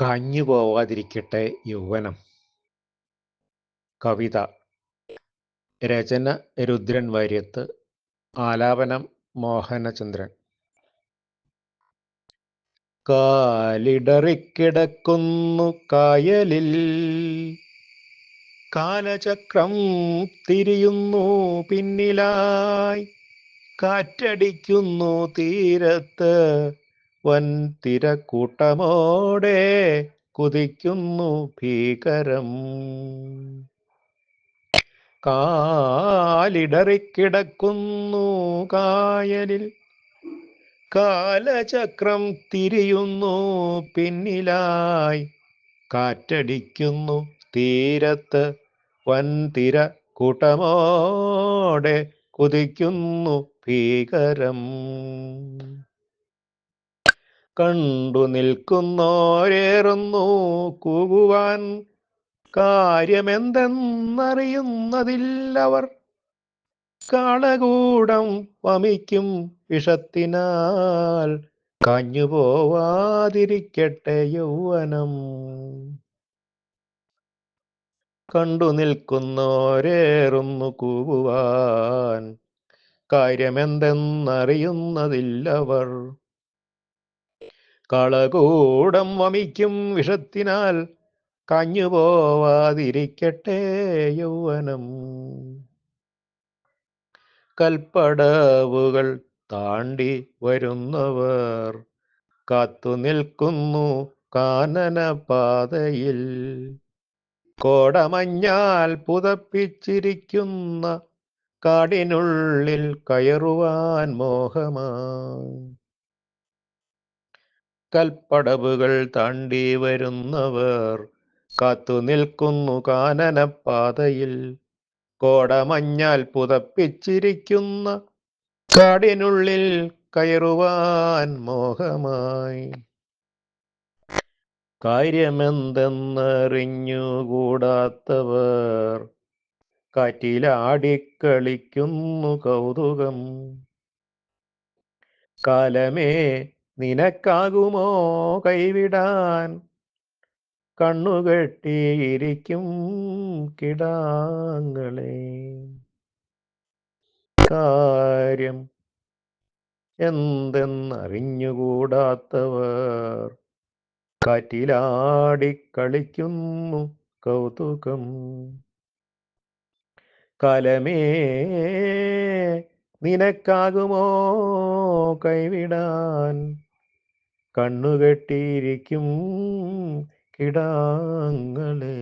കാഞ്ഞു പോവാതിരിക്കട്ടെ യൗവനം. കവിത. രചന രുദ്രൻ വാര്യത്ത് ആലാപനം മോഹനചന്ദ്രൻ. കാലിടറിക്കിടക്കുന്നു കായലിൽ കാലചക്രം തിരിയുന്നു പിന്നിലായി കാറ്റടിക്കുന്നു തീരത്ത് വൻ തിരക്കൂട്ടമോടെ കുതിക്കുന്നു ഭീകരം. കാലിടറിക്കിടക്കുന്നു കായലിൽ. കാലചക്രം തിരിയുന്നു പിന്നിലായി. കാറ്റടിക്കുന്നു തീരത്ത് വൻതിര കൂട്ടമോടെ കുതിക്കുന്നു ഭീകരം. കണ്ടു നിൽക്കുന്നോരേറുന്നു കൂകുവാൻ കാര്യമെന്തെന്നറിയുന്നതില്ലവർ. കാളകൂടം വമിക്കും വിഷത്തിനാൽ. കാഞ്ഞുപോവാതിരിക്കട്ടെ യൗവനം. കണ്ടു നിൽക്കുന്നോരേറുന്നു കൂവുവാൻ. കാര്യമെന്തെന്നറിയുന്നതില്ലവർ. കളകൂടം വമിക്കും വിഷത്തിനാൽ കാഞ്ഞുപോവാതിരിക്കട്ടെ യൗവനം. കൽപ്പടവുകൾ താണ്ടി വരുന്നവർ കാത്തു നിൽക്കുന്നു കാനനപാതയിൽ. കോടമഞ്ഞാൽ പുതപ്പിച്ചിരിക്കുന്ന കാടിനുള്ളിൽ കയറുവാൻ മോഹമായി കൽപ്പടവുകൾ താണ്ടി വരുന്നവർ കാത്തു നിൽക്കുന്നു കാനനപ്പാതയിൽ. കോടമഞ്ഞാൽ പുതപ്പിച്ചിരിക്കുന്ന കാടിനുള്ളിൽ കയറുവാൻ മോഹമായി. കാര്യമെന്തെന്നറിഞ്ഞുകൂടാത്തവർ കാറ്റിലാടിക്കളിക്കുന്നു കൗതുകം. കാലമേ നിനക്കാകുമോ കൈവിടാൻ? കണ്ണുകെട്ടിയിരിക്കും കിടാങ്ങളെ. കാര്യം എന്തെന്നറിഞ്ഞുകൂടാത്തവർ. കാറ്റിലാടിക്കളിക്കുന്നു കൗതുകം. കലമേ നിനക്കാകുമോ കൈവിടാൻ? കണ്ണുകെട്ടിയിരിക്കും കിടാങ്ങളെ.